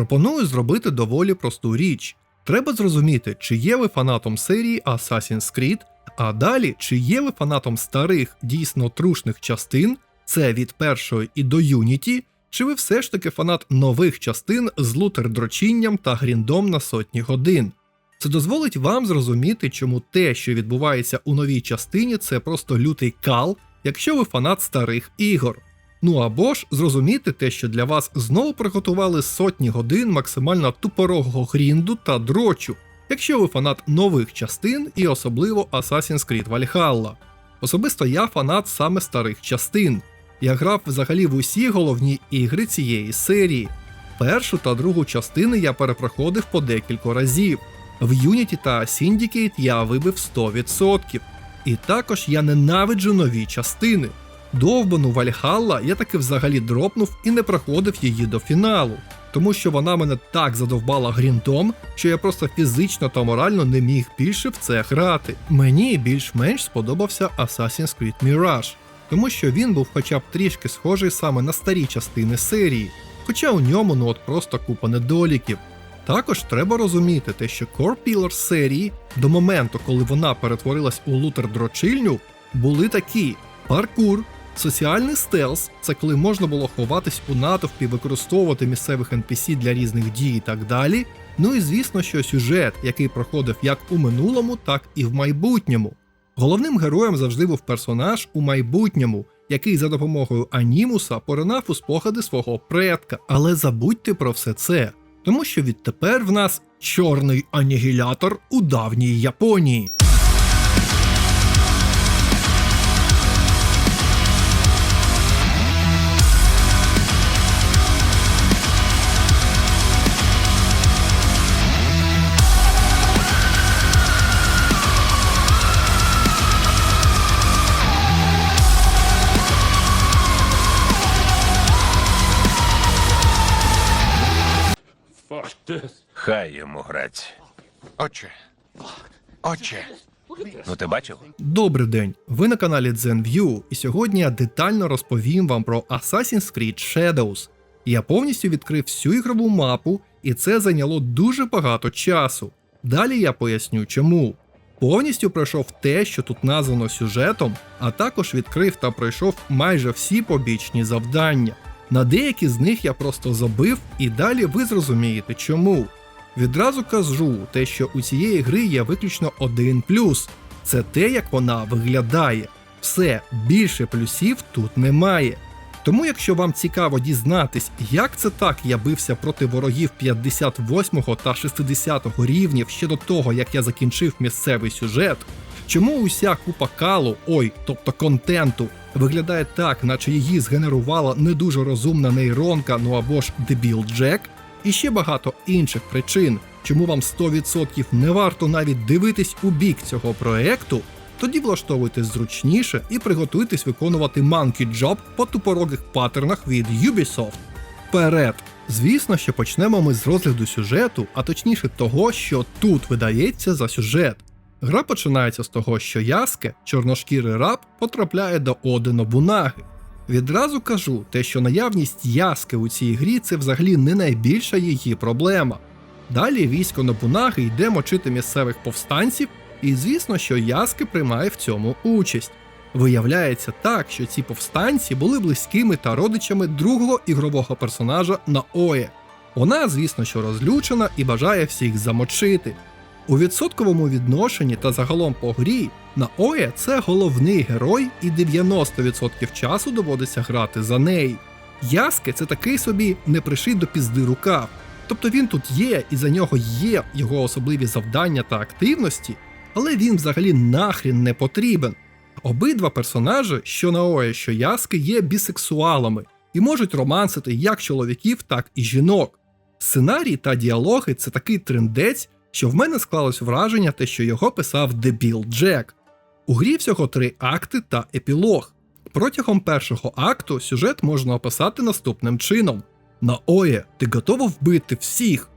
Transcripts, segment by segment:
Пропоную зробити доволі просту річ. Треба зрозуміти, чи є ви фанатом серії Assassin's Creed, а далі, чи є ви фанатом старих, дійсно трушних частин, це від першої і до Unity, чи ви все ж таки фанат нових частин з лутер-дрочінням та гріндом на сотні годин. Це дозволить вам зрозуміти, чому те, що відбувається у новій частині, це просто лютий кал, якщо ви фанат старих ігор. Ну або ж зрозуміти те, що для вас знову приготували сотні годин максимально тупорогого грінду та дрочу, якщо ви фанат нових частин і особливо Assassin's Creed Valhalla. Особисто я фанат саме старих частин. Я грав взагалі в усі головні ігри цієї серії. Першу та другу частини я перепроходив по декілька разів. В Unity та Syndicate я вибив 100%. І також я ненавиджу нові частини. Довбану Вальхалла я таки взагалі дропнув і не проходив її до фіналу, тому що вона мене так задовбала грінтом, що я просто фізично та морально не міг більше в це грати. Мені більш-менш сподобався Assassin's Creed Mirage, тому що він був хоча б трішки схожий саме на старі частини серії, хоча у ньому ну от просто купа недоліків. Також треба розуміти те, що Core Pillars серії до моменту, коли вона перетворилась у лутер-дрочильню, були такі: паркур, соціальний стелс це коли можна було ховатись у натовпі, використовувати місцевих NPC для різних дій і так далі. Ну і звісно, що сюжет, який проходив як у минулому, так і в майбутньому. Головним героєм завжди був персонаж у майбутньому, який за допомогою анімуса поринав у спогади свого предка. Але забудьте про все це, тому що відтепер в нас чорний анігілятор у давній Японії. Хай йому грать. Отче. Отче. Ну ти бачив? Добрий день! Ви на каналі ZenView, і сьогодні я детально розповім вам про Assassin's Creed Shadows. Я повністю відкрив всю ігрову мапу, і це зайняло дуже багато часу. Далі я поясню чому. Повністю пройшов те, що тут названо сюжетом, а також відкрив та пройшов майже всі побічні завдання. На деякі з них я просто забив, і далі ви зрозумієте чому. Відразу кажу, те, що у цієї гри є виключно один плюс це те, як вона виглядає. Все, більше плюсів тут немає. Тому, якщо вам цікаво дізнатись, як це так я бився проти ворогів 58 та 60 рівнів ще до того, як я закінчив місцевий сюжет, чому уся купа калу, ой, тобто контенту, виглядає так, наче її згенерувала не дуже розумна нейронка, ну або ж дебіл Джек, і ще багато інших причин, чому вам 100% не варто навіть дивитись у бік цього проекту, тоді влаштовуйтесь зручніше і приготуйтесь виконувати Monkey Job по тупорогих паттернах від Ubisoft. Вперед! Звісно, що почнемо ми з розгляду сюжету, а точніше того, що тут видається за сюжет. Гра починається з того, що Яске, чорношкірий раб, потрапляє до Одино Бунаги. Відразу кажу, те, що наявність Яски у цій грі це взагалі не найбільша її проблема. Далі військо Нобунаги йде мочити місцевих повстанців, і звісно, що Яски приймає в цьому участь. Виявляється так, що ці повстанці були близькими та родичами другого ігрового персонажа Наое. Вона, звісно, що розлючена і бажає всіх замочити. У відсотковому відношенні та загалом по грі Наоя це головний герой, і 90% часу доводиться грати за неї. Яске це такий собі не приший до пізди рукав. Тобто він тут є, і за нього є його особливі завдання та активності, але він взагалі нахрін не потрібен. Обидва персонажі, що Наоя, що Яски, є бісексуалами і можуть романсити як чоловіків, так і жінок. Сценарій та діалоги це такий трендець, що в мене склалось враження, те, що його писав дебіл Джек. У грі всього три акти та епілог. Протягом першого акту сюжет можна описати наступним чином: Наоє, ти готова вбити всіх?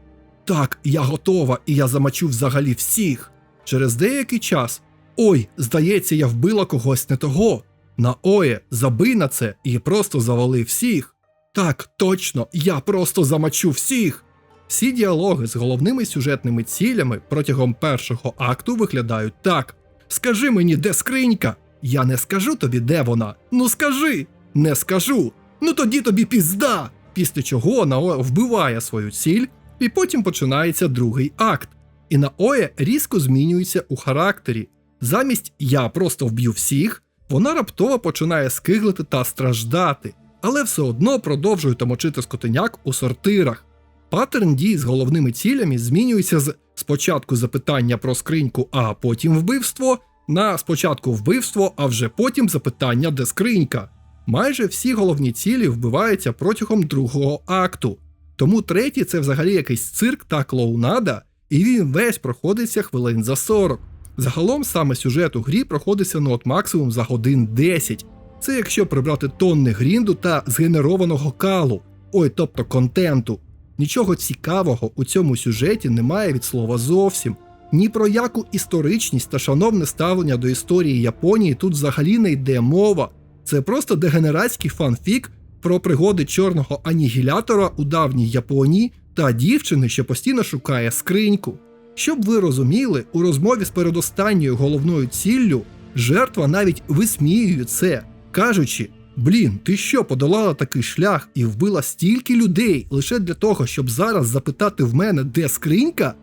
Так, я готова, і я замочу взагалі всіх. Через деякий час. Ой, здається, я вбила когось не того. Наоє, забий на це і просто завали всіх. Так, точно, я просто замочу всіх. Всі діалоги з головними сюжетними цілями протягом першого акту виглядають так: Скажи мені, де скринька? Я не скажу тобі, де вона. Ну скажи! Не скажу. Ну тоді тобі пізда. Після чого Наоя вбиває свою ціль, і потім починається другий акт. І Наоя різко змінюється у характері. Замість я просто вб'ю всіх, вона раптово починає скиглити та страждати, але все одно продовжує тамочити скотиняк у сортирах. Паттерн дій з головними цілями змінюється з спочатку запитання про скриньку, а потім вбивство, на спочатку вбивство, а вже потім запитання, де скринька. Майже всі головні цілі вбиваються протягом другого акту. Тому третій це взагалі якийсь цирк та клоунада, і він весь проходиться хвилин за 40. Загалом саме сюжет у грі проходиться ну от максимум за годин 10. Це якщо прибрати тонни грінду та згенерованого калу, ой, тобто контенту. Нічого цікавого у цьому сюжеті немає від слова зовсім. Ні про яку історичність та шановне ставлення до історії Японії тут взагалі не йде мова. Це просто дегенератський фанфік про пригоди чорного анігілятора у давній Японії та дівчини, що постійно шукає скриньку. Щоб ви розуміли, у розмові з передостанньою головною ціллю жертва навіть висміює це, кажучи: Блін, ти що подолала такий шлях і вбила стільки людей лише для того, щоб зараз запитати в мене, де скринька?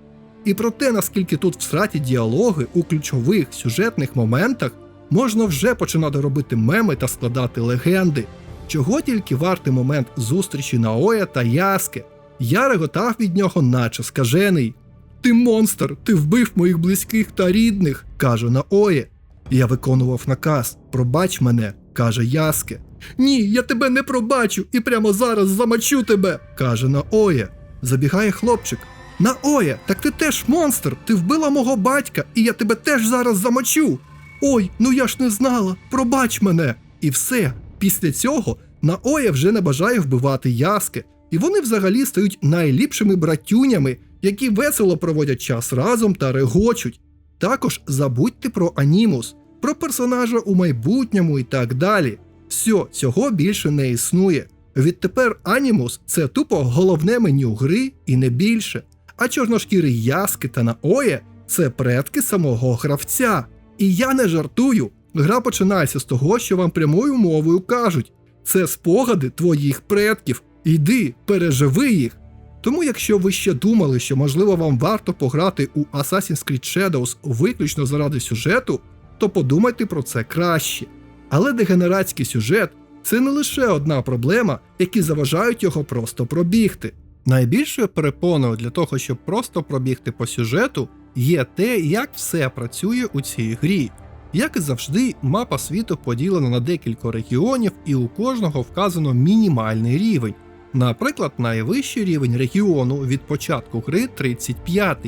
І про те, наскільки тут всраті діалоги у ключових сюжетних моментах можна вже починати робити меми та складати легенди. Чого тільки вартий момент зустрічі Наоя та Яске. Я реготав від нього, наче скажений. Ти монстр, ти вбив моїх близьких та рідних, каже Наоє. Я виконував наказ, пробач мене, каже Яске. Ні, я тебе не пробачу і прямо зараз замочу тебе, каже Наоє. Забігає хлопчик. Наоє, так ти теж монстр, ти вбила мого батька, і я тебе теж зараз замочу. Ой, ну я ж не знала, пробач мене. І все. Після цього Наоя вже не бажає вбивати Яске, і вони взагалі стають найліпшими братюнями, які весело проводять час разом та регочуть. Також забудьте про анімус, про персонажа у майбутньому і так далі. Все, цього більше не існує. Відтепер анімус це тупо головне меню гри і не більше. А чорношкірий яски та наоє це предки самого гравця. І я не жартую. Гра починається з того, що вам прямою мовою кажуть: це спогади твоїх предків. Йди, переживи їх. Тому, якщо ви ще думали, що можливо вам варто пограти у Assassin's Creed Shadows виключно заради сюжету, то подумайте про це краще. Але дегенератський сюжет це не лише одна проблема, які заважають його просто пробігти. Найбільшою перепоною для того, щоб просто пробігти по сюжету, є те, як все працює у цій грі. Як і завжди, мапа світу поділена на декілька регіонів, і у кожного вказано мінімальний рівень. Наприклад, найвищий рівень регіону від початку гри 35.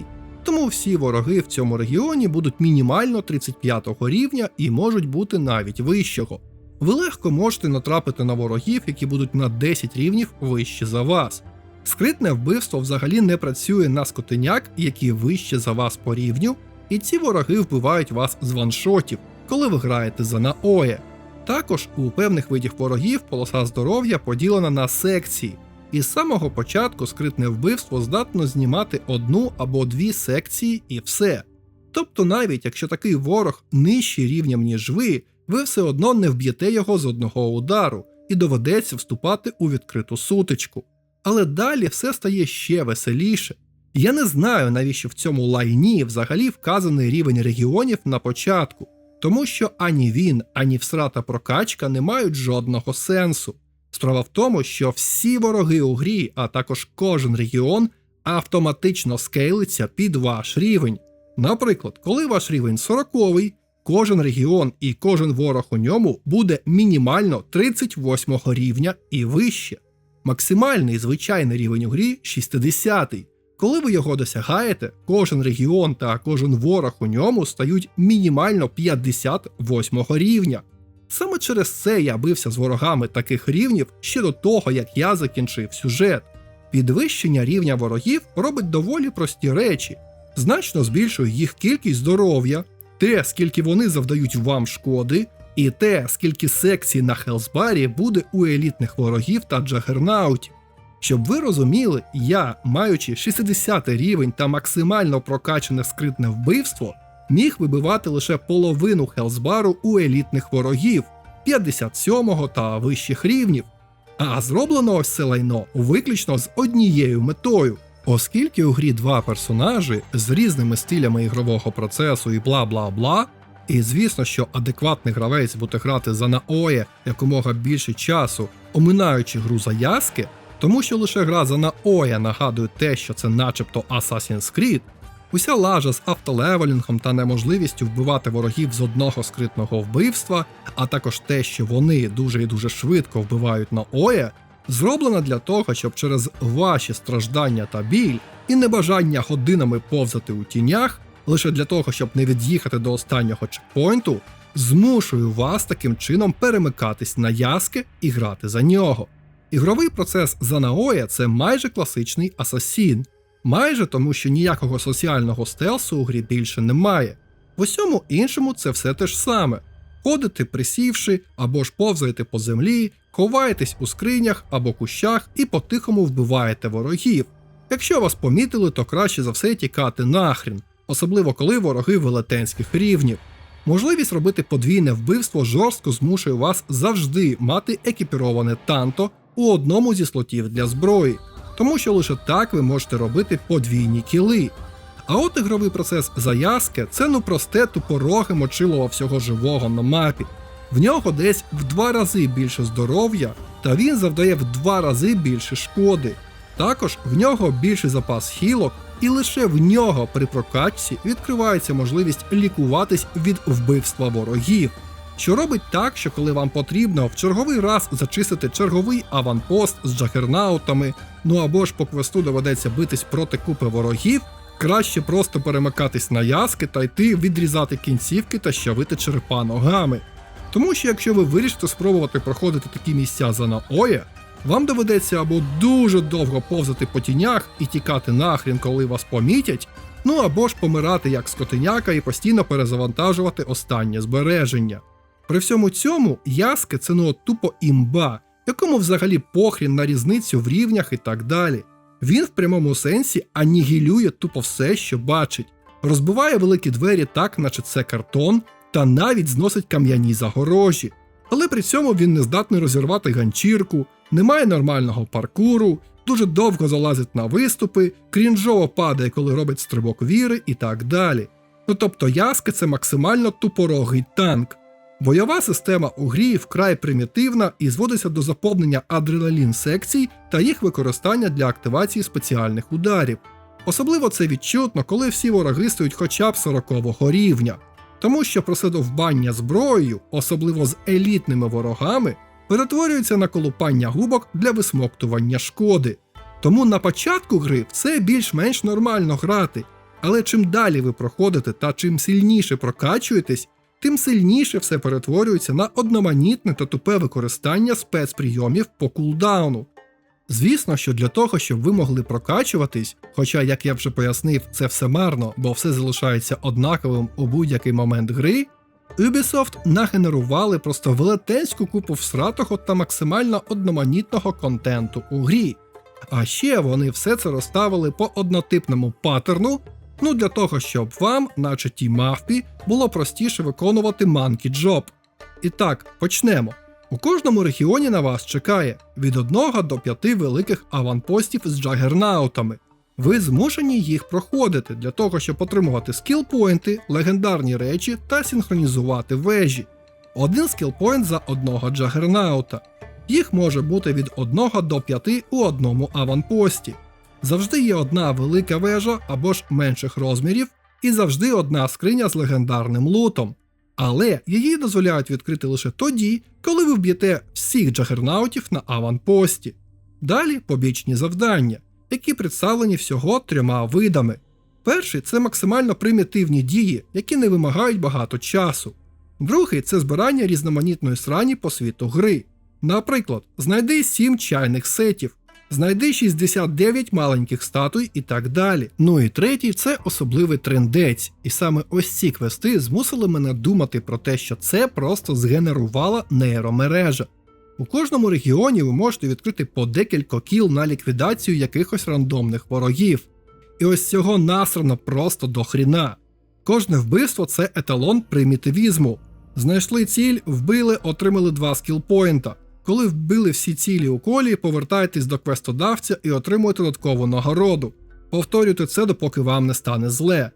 Тому всі вороги в цьому регіоні будуть мінімально 35 рівня і можуть бути навіть вищого. Ви легко можете натрапити на ворогів, які будуть на 10 рівнів вище за вас. Скритне вбивство взагалі не працює на скотиняк, які вище за вас по рівню, і ці вороги вбивають вас з ваншотів, коли ви граєте за наоє. Також у певних видів ворогів полоса здоров'я поділена на секції, і з самого початку скритне вбивство здатно знімати одну або дві секції і все. Тобто, навіть якщо такий ворог нижчий рівнем, ніж ви, ви все одно не вб'єте його з одного удару і доведеться вступати у відкриту сутичку. Але далі все стає ще веселіше. Я не знаю, навіщо в цьому лайні взагалі вказаний рівень регіонів на початку, тому що ані він, ані всрата прокачка не мають жодного сенсу. Справа в тому, що всі вороги у грі, а також кожен регіон, автоматично скейлиться під ваш рівень. Наприклад, коли ваш рівень 40, кожен регіон і кожен ворог у ньому буде мінімально 38 рівня і вище. Максимальний звичайний рівень у грі 60. Коли ви його досягаєте, кожен регіон та кожен ворог у ньому стають мінімально 58 рівня. Саме через це я бився з ворогами таких рівнів ще до того, як я закінчив сюжет. Підвищення рівня ворогів робить доволі прості речі, значно збільшує їх кількість здоров'я, те, скільки вони завдають вам шкоди, і те, скільки секцій на Хелсбарі буде у елітних ворогів та джагернаутів. Щоб ви розуміли, я, маючи 60 рівень та максимально прокачане скритне вбивство, міг вибивати лише половину хелсбару у елітних ворогів 57-го та вищих рівнів. А зроблено ось це лайно виключно з однією метою. Оскільки у грі два персонажі з різними стилями ігрового процесу і бла бла бла, і звісно, що адекватний гравець буде грати за Наоє якомога більше часу, оминаючи гру за яски, тому що лише гра за Наоя нагадує те, що це начебто Assassin's Creed, уся лажа з автолевелінгом та неможливістю вбивати ворогів з одного скритного вбивства, а також те, що вони дуже і дуже швидко вбивають Наоя, зроблена для того, щоб через ваші страждання та біль і небажання годинами повзати у тінях, лише для того, щоб не від'їхати до останнього чекпоінту, змушую вас таким чином перемикатись на яски і грати за нього. Ігровий процес за Наоя це майже класичний асасін, майже тому, що ніякого соціального стелсу у грі більше немає. В усьому іншому це все те ж саме. Ходите присівши або ж повзаєте по землі, ховаєтесь у скринях або кущах і по-тихому вбиваєте ворогів. Якщо вас помітили, то краще за все тікати нахрін, особливо коли вороги велетенських рівнів. Можливість робити подвійне вбивство жорстко змушує вас завжди мати екіпіроване танто у одному зі слотів для зброї, тому що лише так ви можете робити подвійні кіли. А от ігровий процес заяски це ну просте тупороге мочилово всього живого на мапі. В нього десь в два рази більше здоров'я, та він завдає в два рази більше шкоди. Також в нього більший запас хілок, і лише в нього при прокачці відкривається можливість лікуватись від вбивства ворогів. Що робить так, що коли вам потрібно в черговий раз зачистити черговий аванпост з джагернаутами, ну або ж по квесту доведеться битись проти купи ворогів, краще просто перемикатись на яски та йти відрізати кінцівки та щавити черепа ногами. Тому що якщо ви вирішите спробувати проходити такі місця за наоє, вам доведеться або дуже довго повзати по тінях і тікати нахрін, коли вас помітять, ну або ж помирати як скотиняка і постійно перезавантажувати останнє збереження. При всьому цьому яски це ну тупо імба, якому взагалі похрін на різницю в рівнях і так далі. Він в прямому сенсі анігілює тупо все, що бачить, розбиває великі двері так, наче це картон, та навіть зносить кам'яні загорожі. Але при цьому він не здатний розірвати ганчірку, не має нормального паркуру, дуже довго залазить на виступи, крінжово падає, коли робить стрибок віри і так далі. Ну тобто яски це максимально тупорогий танк. Бойова система у грі вкрай примітивна і зводиться до заповнення адреналін секцій та їх використання для активації спеціальних ударів. Особливо це відчутно, коли всі вороги стають хоча б 40-го рівня, тому що проседовбання зброєю, особливо з елітними ворогами, перетворюється на колупання губок для висмоктування шкоди. Тому на початку гри це більш-менш нормально грати, але чим далі ви проходите та чим сильніше прокачуєтесь, тим сильніше все перетворюється на одноманітне та тупе використання спецприйомів по кулдауну. Звісно, що для того, щоб ви могли прокачуватись, хоча, як я вже пояснив, це все марно, бо все залишається однаковим у будь-який момент гри, Ubisoft нагенерували просто велетенську купу всратого та максимально одноманітного контенту у грі. А ще вони все це розставили по однотипному паттерну, ну для того, щоб вам, наче тій мавпі, було простіше виконувати Monkey Job. І так, почнемо. У кожному регіоні на вас чекає від 1 до 5 великих аванпостів з джагернаутами. Ви змушені їх проходити для того, щоб отримувати скілпойнти, легендарні речі та синхронізувати вежі. Один скілпойнт за одного джагернаута. Їх може бути від 1 до 5 у одному аванпості. Завжди є одна велика вежа або ж менших розмірів, і завжди одна скриня з легендарним лутом. Але її дозволяють відкрити лише тоді, коли ви вб'єте всіх джагернаутів на аванпості. Далі побічні завдання, які представлені всього трьома видами. Перший це максимально примітивні дії, які не вимагають багато часу. Другий це збирання різноманітної срані по світу гри. Наприклад, знайди 7 чайних сетів, знайди 69 маленьких статуй і так далі. Ну і третій це особливий трендець. І саме ось ці квести змусили мене думати про те, що це просто згенерувала нейромережа. У кожному регіоні ви можете відкрити по декілька кіл на ліквідацію якихось рандомних ворогів. І ось цього насрано просто до хріна. Кожне вбивство це еталон примітивізму. Знайшли ціль, вбили, отримали два скілпоінта. Коли вбили всі цілі у колі, повертайтесь до квестодавця і отримуєте додаткову нагороду. Повторюйте це, допоки вам не стане зле.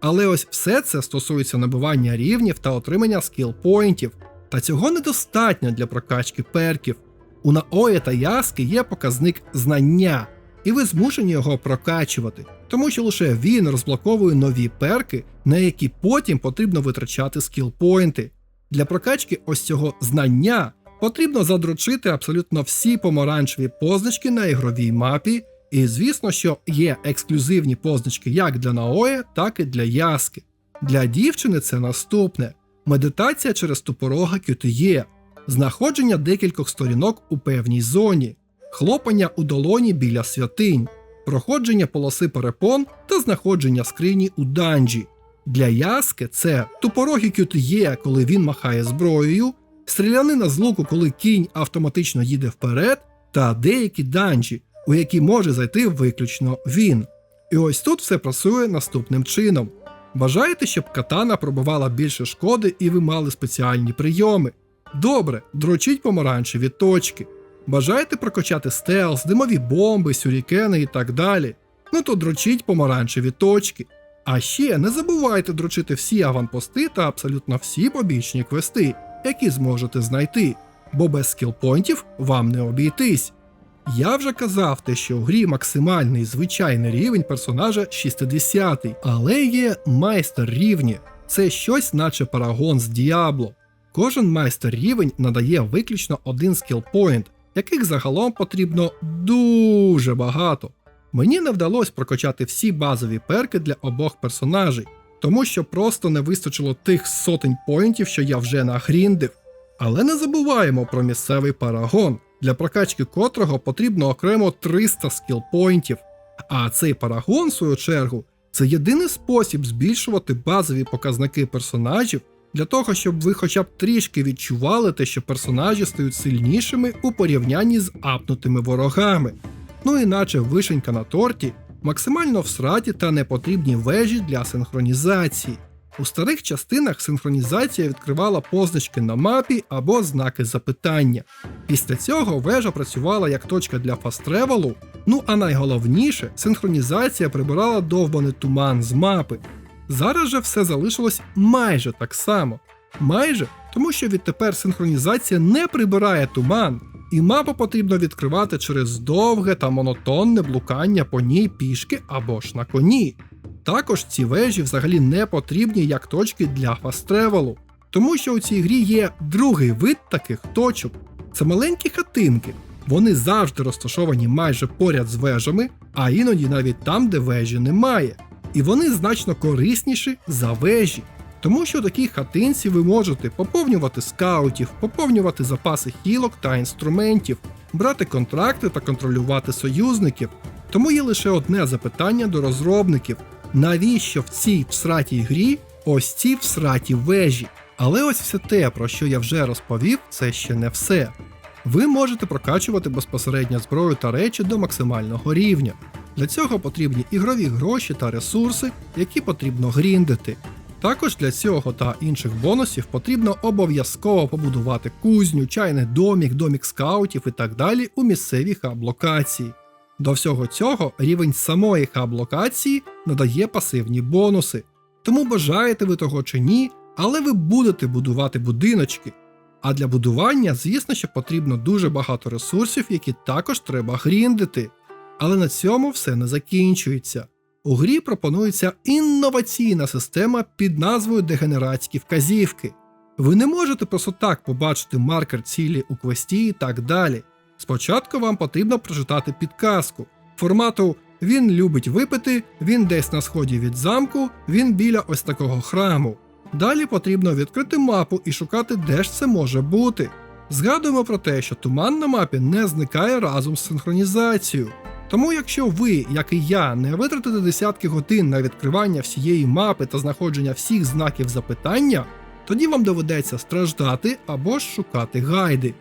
Але ось все це стосується набивання рівнів та отримання скілпоінтів. Та цього недостатньо для прокачки перків. У Наої та Яски є показник знання, і ви змушені його прокачувати, тому що лише він розблоковує нові перки, на які потім потрібно витрачати скілпоінти. Для прокачки ось цього знання потрібно задрочити абсолютно всі помаранчеві позначки на ігровій мапі, і звісно, що є ексклюзивні позначки як для Наої, так і для Яски. Для дівчини це наступне: медитація через тупорога QTE, знаходження декількох сторінок у певній зоні, хлопання у долоні біля святинь, проходження полоси перепон та знаходження скрині у данжі. Для Яски це тупороги QTE, коли він махає зброєю, стрілянина з луку, коли кінь автоматично їде вперед, та деякі данжі, у які може зайти виключно він. І ось тут все працює наступним чином. Бажаєте, щоб катана пробивала більше шкоди і ви мали спеціальні прийоми? Добре, дрочіть помаранчеві точки. Бажаєте прокачати стелс, димові бомби, сюрікени і так далі? Ну то дрочіть помаранчеві точки. А ще не забувайте дрочити всі аванпости та абсолютно всі побічні квести, які зможете знайти, бо без скілпойнтів вам не обійтись. Я вже казав те, що у грі максимальний звичайний рівень персонажа 60, але є майстер рівні. Це щось, наче парагон з Діабло. Кожен майстер рівень надає виключно один скілпоінт, яких загалом потрібно дуже багато. Мені не вдалося прокачати всі базові перки для обох персонажей, тому що просто не вистачило тих сотень поінтів, що я вже нагріндив. Але не забуваємо про місцевий парагон, для прокачки котрого потрібно окремо 300 скілпоінтів. А цей парагон, в свою чергу, це єдиний спосіб збільшувати базові показники персонажів для того, щоб ви хоча б трішки відчували те, що персонажі стають сильнішими у порівнянні з апнутими ворогами. Ну іначе вишенька на торті максимально всраті та непотрібні вежі для синхронізації. У старих частинах синхронізація відкривала позначки на мапі або знаки запитання. Після цього вежа працювала як точка для фастревелу, ну а найголовніше, синхронізація прибирала довбаний туман з мапи. Зараз же все залишилось майже так само. Майже, тому що відтепер синхронізація не прибирає туман, і мапу потрібно відкривати через довге та монотонне блукання по ній пішки або ж на коні. Також ці вежі взагалі не потрібні як точки для фастревелу, тому що у цій грі є другий вид таких точок. Це маленькі хатинки. Вони завжди розташовані майже поряд з вежами, а іноді навіть там, де вежі немає. І вони значно корисніші за вежі. Тому що в такій хатинці ви можете поповнювати скаутів, поповнювати запаси хілок та інструментів, брати контракти та контролювати союзників. Тому є лише одне запитання до розробників: навіщо в цій всратій грі ось ці всраті вежі? Але ось все те, про що я вже розповів, це ще не все. Ви можете прокачувати безпосередньо зброю та речі до максимального рівня. Для цього потрібні ігрові гроші та ресурси, які потрібно гріндити. Також для цього та інших бонусів потрібно обов'язково побудувати кузню, чайний домік, домік скаутів і так далі у місцевій хаб-локації. До всього цього рівень самої хаб-локації надає пасивні бонуси. Тому бажаєте ви того чи ні, але ви будете будувати будиночки. А для будування, звісно, що потрібно дуже багато ресурсів, які також треба гріндити. Але на цьому все не закінчується. У грі пропонується інноваційна система під назвою Дегенератські вказівки. Ви не можете просто так побачити маркер цілі у квесті і так далі. Спочатку вам потрібно прочитати підказку формату він любить випити, він десь на сході від замку, він біля ось такого храму. Далі потрібно відкрити мапу і шукати, де ж це може бути. Згадуємо про те, що туман на мапі не зникає разом з синхронізацією. Тому, якщо ви, як і я, не витратите десятки годин на відкривання всієї мапи та знаходження всіх знаків запитання, тоді вам доведеться страждати або ж шукати гайди.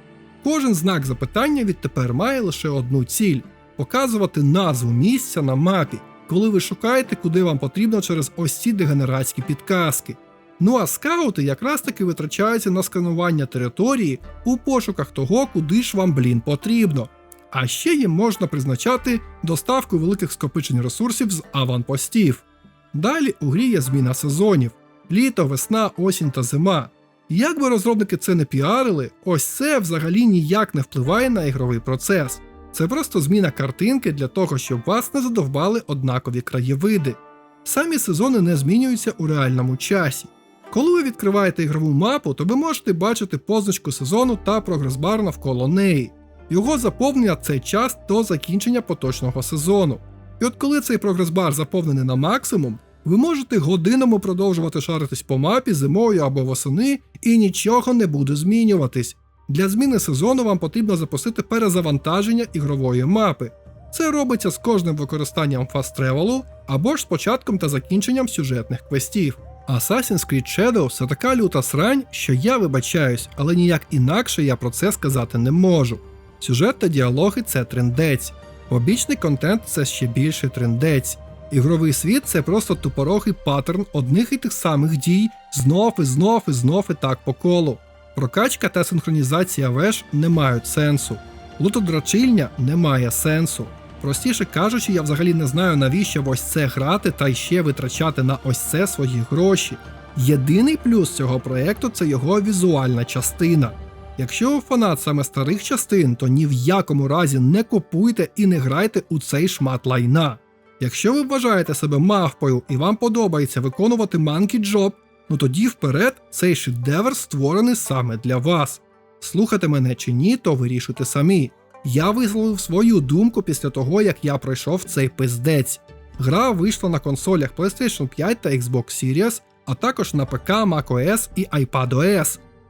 Кожен знак запитання відтепер має лише одну ціль показувати назву місця на мапі, коли ви шукаєте, куди вам потрібно через ось ці дегенератські підказки. Ну а скаути якраз таки витрачаються на сканування території у пошуках того, куди ж вам, блін, потрібно. А ще їм можна призначати доставку великих скопичень ресурсів з аванпостів. Далі у грі є зміна сезонів: літо, весна, осінь та зима. Як би розробники це не піарили, ось це взагалі ніяк не впливає на ігровий процес. Це просто зміна картинки для того, щоб вас не задовбали однакові краєвиди. Самі сезони не змінюються у реальному часі. Коли ви відкриваєте ігрову мапу, то ви можете бачити позначку сезону та прогрес-бар навколо неї. Його заповнення це час до закінчення поточного сезону. І от коли цей прогрес-бар заповнений на максимум, ви можете годинами продовжувати шаритись по мапі зимою або восени, і нічого не буде змінюватись. Для зміни сезону вам потрібно запустити перезавантаження ігрової мапи. Це робиться з кожним використанням Travel або ж з початком та закінченням сюжетних квестів. Assassin's Creed Shadows це така люта срань, що я вибачаюсь, але ніяк інакше я про це сказати не можу. Сюжет та діалоги це трендець, побічний контент це ще більший трендець. Ігровий світ це просто тупорогий паттерн одних і тих самих дій, знов і знов і знов і так по колу. Прокачка та синхронізація веж не мають сенсу. Лутодрачильня не має сенсу. Простіше кажучи, я взагалі не знаю, навіщо в ось це грати та ще витрачати на ось це свої гроші. Єдиний плюс цього проекту це його візуальна частина. Якщо ви фанат саме старих частин, то ні в якому разі не купуйте і не грайте у цей шмат лайна. Якщо ви вважаєте себе мавпою і вам подобається виконувати Monkey Job, ну тоді вперед цей шедевр створений саме для вас. Слухати мене чи ні, то вирішуйте самі. Я висловив свою думку після того, як я пройшов цей пиздець. Гра вийшла на консолях PlayStation 5 та Xbox Series, а також на ПК, macOS і iPadOS.